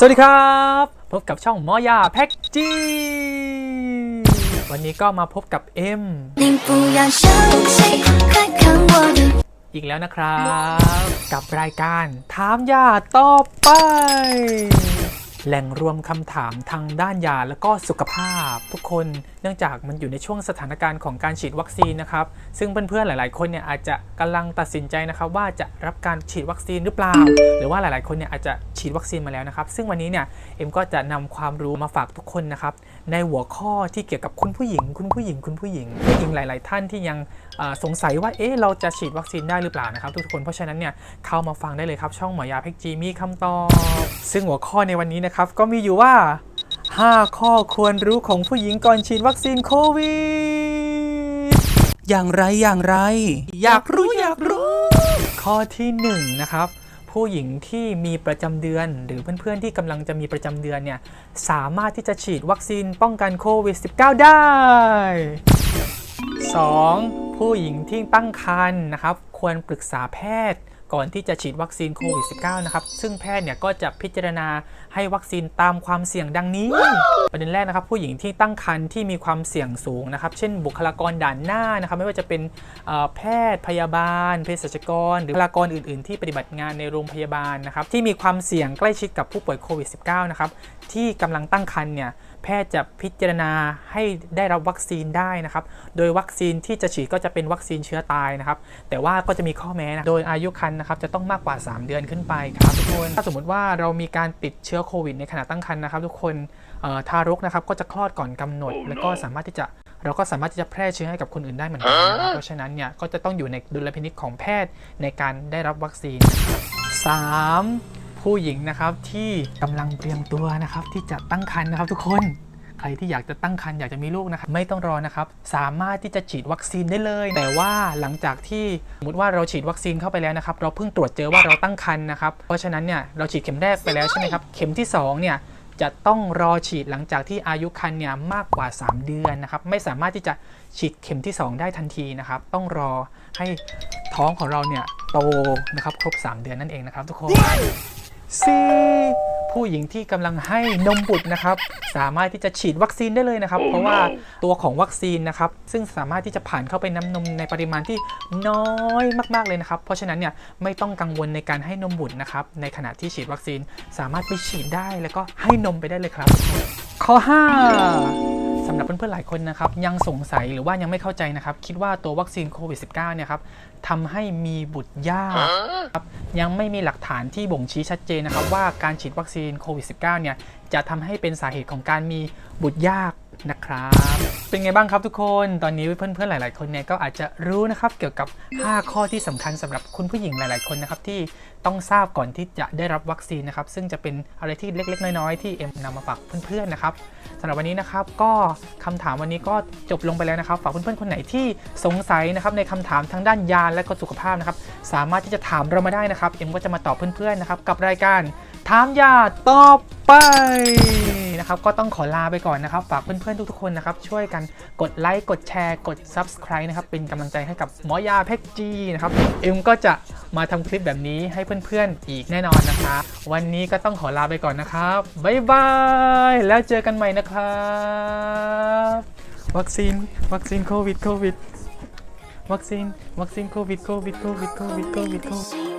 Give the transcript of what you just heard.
สวัสดีครับ พบกับช่องมอยาแพ็กจีวันนี้ก็มาพบกับเอ็มอีกแล้วนะครับ กับรายการถามยาต่อไป แหล่งรวมคำถามทางด้านยาและก็สุขภาพ ทุกคนเนื่องจากมันอยู่ในช่วงสถานการณ์ของการฉีดวัคซีนนะครับ ซึ่งเพื่อนๆหลาย ๆ คนเนี่ยอาจจะกำลังตัดสินใจนะครับว่าจะรับการฉีดวัคซีนหรือเปล่า หรือว่าหลายๆ คนเนี่ยอาจจะฉีดวัคซีนมาแล้วนะครับ ซึ่งวันนี้เนี่ยเอ็มก็จะนำความรู้มาฝากทุกคนนะครับในหัวข้อที่เกี่ยวกับคุณผู้หญิง คุณผู้หญิง คุณผู้หญิงผู้หญิงหลาย ๆ ท่านที่ยังสงสัยว่าเอ๊ะเราจะฉีดวัคซีนได้หรือเปล่านะครับ ทุกคนเพราะฉะนั้นเนี่ยเข้ามาฟังได้เลยครับช่องหมอยาเพ็กจีมีคำตอบซึ่งหัวข้อในวันนี้นะครับครับ ก็มีอยู่ว่า 5 ข้อควรรู้ของผู้หญิงก่อนฉีดวัคซีนโควิด อย่างไรอย่างไร อยากรู้อยากรู้ ข้อที่หนึ่งนะครับ ผู้หญิงที่มีประจำเดือน หรือเพื่อนๆที่กำลังจะมีประจำเดือนเนี่ย สามารถที่จะฉีดวัคซีนป้องกันโควิด -19 ได้ 2. ผู้หญิงที่ตั้งครรภ์นะครับ ควรปรึกษาแพทย์ ก่อนที่จะฉีดวัคซีนโควิด -19 นะครับ ซึ่งแพทย์เนี่ยก็จะพิจารณาให้วัคซีนตามความเสี่ยงดังนี้ประเด็นแรกนะครับผู้หญิงที่ตั้งครรภ์ที่มีความเสี่ยงสูงนะครับ เช่นบุคลากรด่านหน้านะครับไม่ว่าจะเป็นแพทย์พยาบาลเภสัชกร หรือบุคลากรอื่น ๆ ที่ปฏิบัติงานในโรงพยาบาลนะครับที่มีความเสี่ยงใกล้ชิดกับผู้ป่วยโควิด -19 นะครับที่กำลังตั้งครรภ์เนี่ยแพทย์จะพิจารณาให้ได้รับวัคซีนได้นะครับ โดยวัคซีนที่จะฉีดก็จะเป็นวัคซีนเชื้อตายนะครับ แต่ว่าก็จะมีข้อแม้นะ โดยอายุครรภ์นะครับจะต้องมากกว่า 3 เดือนขึ้นไปครับทุกคน ถ้าสมมติว่าเรามีการติดเชื้อโควิดในขณะตั้งครรภ์นะครับ ทุกคนทารกนะครับก็จะคลอดก่อนกำหนด แล้วก็สามารถที่จะเราก็สามารถที่จะแพร่เชื้อให้กับคนอื่นได้เหมือนกันนะครับเพราะฉะนั้นเนี่ยก็จะต้องอยู่ในดุลพินิจของแพทย์ในการได้รับวัคซีนนะครับสามผู้หญิงนะครับที่กำลังเตรียมตัวนะครับที่จะตั้งครรภ์นะครับทุกคนใครที่อยากจะตั้งครรภ์อยากจะมีลูกนะครับไม่ต้องรอนะครับ สามารถที่จะฉีดวัคซีนได้เลย แต่ว่าหลังจากที่สมมติว่าเราฉีดวัคซีนเข้าไปแล้วนะครับ เราเพิ่งตรวจเจอว่าเราตั้งครรภ์นะครับเพราะฉะนั้นเนี่ยเราฉีดเข็มแรกไปแล้วใช่ไหมครับเข็มที่2เนี่ย จะต้องรอฉีดหลังจากที่อายุครรภ์เนี่ยมากกว่า 3 เดือนนะครับ ไม่สามารถที่จะฉีดเข็มที่ 2 ได้ทันทีนะครับ ต้องรอให้ท้องของเราเนี่ยโตนะครับครบ 3 เดือนนั่นเองนะครับทุกคน ผู้หญิงที่กำลังให้นมบุตรนะครับ สามารถที่จะฉีดวัคซีนได้เลยนะครับ เพราะว่าตัวของวัคซีนนะครับ ซึ่งสามารถที่จะผ่านเข้าไปน้ำนมในปริมาณที่น้อยมากๆเลยนะครับ เพราะฉะนั้นเนี่ยไม่ต้องกังวลในการให้นมบุตรนะครับ ในขณะที่ฉีดวัคซีนสามารถไปฉีดได้แล้วก็ให้นมไปได้เลยครับ ข้อ 5 สำหรับเพื่อนๆหลายคนนะครับยังสงสัยหรือว่ายังไม่เข้าใจนะครับ คิดว่าตัววัคซีนโควิด -19 เนี่ยครับทำให้มีบุตรยากครับยังไม่มีหลักฐานที่บ่งชี้ชัดเจนนะครับ ว่าการฉีดวัคซีนโควิด -19 เนี่ยจะทำให้เป็นสาเหตุของการมีบุตรยาก นะครับ เป็นไงบ้างครับทุกคน ตอนนี้เพื่อนๆหลาย ๆ คนเนี่ยก็อาจจะรู้นะครับเกี่ยวกับ 5 ข้อที่สำคัญสำหรับคุณผู้หญิงหลาย ๆ คนนะครับที่ต้องทราบก่อนที่จะได้รับวัคซีนนะครับซึ่งจะเป็นอะไรที่เล็ก ๆ น้อย ๆ ที่เอ็มนำมาฝากเพื่อน ๆ นะครับสำหรับวันนี้นะครับก็คำถามวันนี้ก็จบลงไปแล้วนะครับ ฝากเพื่อน ๆ คนไหนที่สงสัยนะครับในคำถามทางด้านยาและก็สุขภาพนะครับสามารถที่จะถามเรามาได้นะครับเอ็มก็จะมาตอบเพื่อน ๆ นะครับกับรายการถามยาต่อไป นะครับก็ต้องขอลาไปก่อนนะครับ ฝากเพื่อนๆทุกๆคนนะครับ ช่วยกันกดไลค์กดแชร์ กด Subscribe นะครับ เป็นกำลังใจให้กับหมอยาเพชรจีนะครับเอ็มก็จะมาทำคลิปแบบนี้ให้เพื่อนๆอีกแน่นอนนะคะ วันนี้ก็ต้องขอลาไปก่อนนะครับบ๊ายบายแล้วเจอกันใหม่นะครับวัคซีนวัคซีนโควิดโควิดวัคซีนวัคซีนโควิดโควิดโควิดโควิดโควิดโควิด